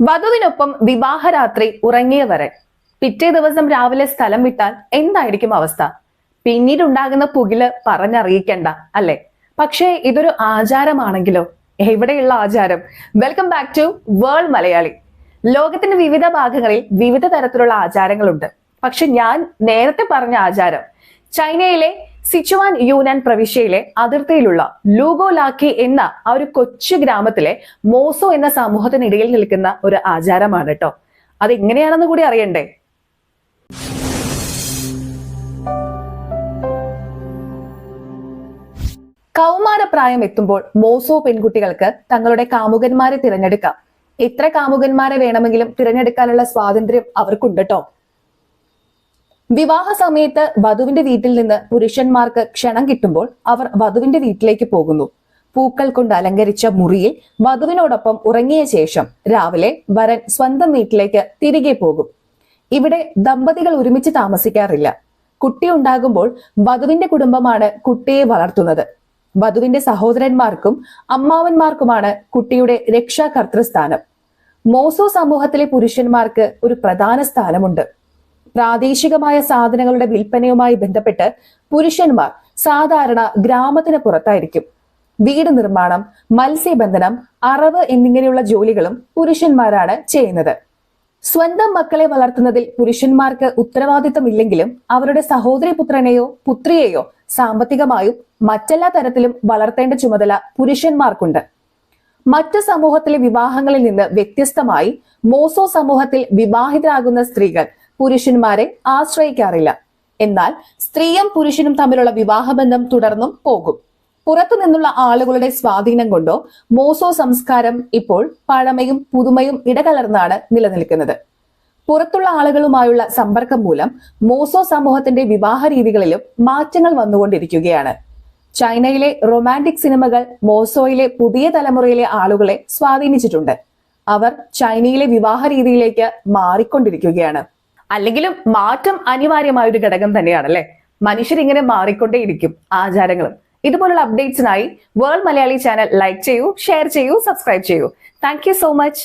വധുവിനൊപ്പം വിവാഹരാത്രി ഉറങ്ങിയവരെ. പിറ്റേ ദിവസം രാവിലെ സ്ഥലം വിട്ടാൽ എന്തായിരിക്കും അവസ്ഥ? പിന്നീടുണ്ടാകുന്ന പുകിൽ പറഞ്ഞറിയിക്കണ്ട അല്ലെ? പക്ഷേ ഇതൊരു ആചാരമാണെങ്കിലോ? എവിടെയുള്ള ആചാരം? Welcome back to world Malayali. ലോകത്തിന്റെ വിവിധ ഭാഗങ്ങളിൽ വിവിധ തരത്തിലുള്ള ആചാരങ്ങളുണ്ട്. പക്ഷെ ഞാൻ നേരത്തെ പറഞ്ഞ ആചാരം ചൈനയിലെ സിച്ചുവാൻ യൂനാൻ പ്രവിശ്യയിലെ അതിർത്തിയിലുള്ള ലൂഗോലാക്കി എന്ന ആ ഒരു കൊച്ചു ഗ്രാമത്തിലെ മോസോ എന്ന സമൂഹത്തിനിടയിൽ നിൽക്കുന്ന ഒരു ആചാരമാണ് കേട്ടോ അത് എങ്ങനെയാണെന്ന് കൂടി അറിയണ്ടേ? കൗമാരപ്രായം എത്തുമ്പോൾ മോസോ പെൺകുട്ടികൾക്ക് തങ്ങളുടെ കാമുകന്മാരെ തിരഞ്ഞെടുക്കാം. എത്ര കാമുകന്മാരെ വേണമെങ്കിലും തിരഞ്ഞെടുക്കാനുള്ള സ്വാതന്ത്ര്യം അവർക്കുണ്ട് കേട്ടോ വിവാഹ സമയത്ത് വധുവിന്റെ വീട്ടിൽ നിന്ന് പുരുഷന്മാർക്ക് ക്ഷണം കിട്ടുമ്പോൾ അവർ വധുവിന്റെ വീട്ടിലേക്ക് പോകുന്നു. പൂക്കൾ കൊണ്ട് അലങ്കരിച്ച മുറിയിൽ വധുവിനോടൊപ്പം ഉറങ്ങിയ ശേഷം രാവിലെ വരൻ സ്വന്തം വീട്ടിലേക്ക് തിരികെ പോകും. ഇവിടെ ദമ്പതികൾ ഒരുമിച്ച് താമസിക്കാറില്ല. കുട്ടി ഉണ്ടാകുമ്പോൾ വധുവിന്റെ കുടുംബമാണ് കുട്ടിയെ വളർത്തുന്നത്. വധുവിന്റെ സഹോദരന്മാർക്കും അമ്മാവന്മാർക്കുമാണ് കുട്ടിയുടെ രക്ഷാകർത്തൃസ്ഥാനം മോസോ സമൂഹത്തിലെ പുരുഷന്മാർക്ക് ഒരു പ്രധാന സ്ഥാനമുണ്ട്. പ്രാദേശികമായ സാധനങ്ങളുടെ വിൽപ്പനയുമായി ബന്ധപ്പെട്ട് പുരുഷന്മാർ സാധാരണ ഗ്രാമത്തിന് പുറത്തായിരിക്കും. വീട് നിർമ്മാണം മത്സ്യബന്ധനം അറവ് എന്നിങ്ങനെയുള്ള ജോലികളും പുരുഷന്മാരാണ് ചെയ്യുന്നത്. സ്വന്തം മക്കളെ വളർത്തുന്നതിൽ പുരുഷന്മാർക്ക് ഉത്തരവാദിത്തമില്ലെങ്കിലും അവരുടെ സഹോദരി പുത്രനെയോ പുത്രിയെയോ സാമ്പത്തികമായും മറ്റെല്ലാ തരത്തിലും വളർത്തേണ്ട ചുമതല പുരുഷന്മാർക്കുണ്ട്. മറ്റ് സമൂഹത്തിലെ വിവാഹങ്ങളിൽ നിന്ന് വ്യത്യസ്തമായി മോസോ സമൂഹത്തിൽ വിവാഹിതരാകുന്ന സ്ത്രീകൾ പുരുഷന്മാരെ ആശ്രയിക്കാറില്ല. എന്നാൽ സ്ത്രീയും പുരുഷനും തമ്മിലുള്ള വിവാഹബന്ധം തുടർന്നും പോകും. പുറത്തു നിന്നുള്ള ആളുകളുടെ സ്വാധീനം കൊണ്ടോ മോസോ സംസ്കാരം ഇപ്പോൾ പഴമയും പുതുമയും ഇടകലർന്നാണ് നിലനിൽക്കുന്നത്. പുറത്തുള്ള ആളുകളുമായുള്ള സമ്പർക്കം മൂലം മോസോ സമൂഹത്തിന്റെ വിവാഹ രീതികളിലും മാറ്റങ്ങൾ വന്നുകൊണ്ടിരിക്കുകയാണ്. ചൈനയിലെ റൊമാന്റിക് സിനിമകൾ മോസോയിലെ പുതിയ തലമുറയിലെ ആളുകളെ സ്വാധീനിച്ചിട്ടുണ്ട്. അവർ ചൈനയിലെ വിവാഹ രീതിയിലേക്ക് മാറിക്കൊണ്ടിരിക്കുകയാണ്. അല്ലെങ്കിലും മാറ്റം അനിവാര്യമായ ഒരു ഘടകം തന്നെയാണ് അല്ലെ മനുഷ്യരിങ്ങനെ മാറിക്കൊണ്ടേയിരിക്കും ആചാരങ്ങളും. ഇതുപോലുള്ള അപ്ഡേറ്റ്സിനായി വേൾഡ് മലയാളി ചാനൽ ലൈക്ക് ചെയ്യൂ ഷെയർ ചെയ്യൂ സബ്സ്ക്രൈബ് ചെയ്യൂ. Thank so much